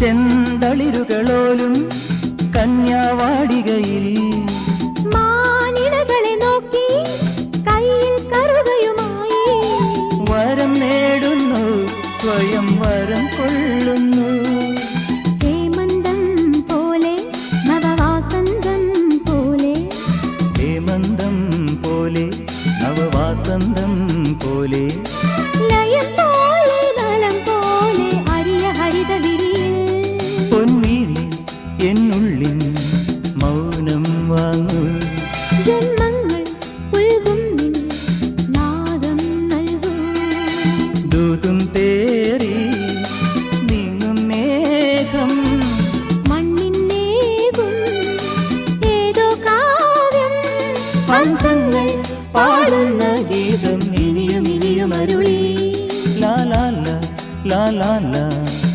ചെന്തളിരുകളോലും കന്യാവാടികയിൽ മാനിടകളെ നോക്കി കയ്യിൽ കറുകയുമായി. വരം നേടുന്നു സ്വയം എന്നുള്ളിൻ മൗനം വാങ്ങൂ. ജന്മങ്ങൾ നാദം നൽകൂ. ദൂതും തേറി നീങ്ങും മേഘം. മണ്ണിന്നേകും ഏതോ കാവ്യം. ഹംസങ്ങൾ പാടുന്ന ഗീതം ഇനിയും ഇനിയും അരുളി. ലാ ലാ ലാ ലാ ലാ.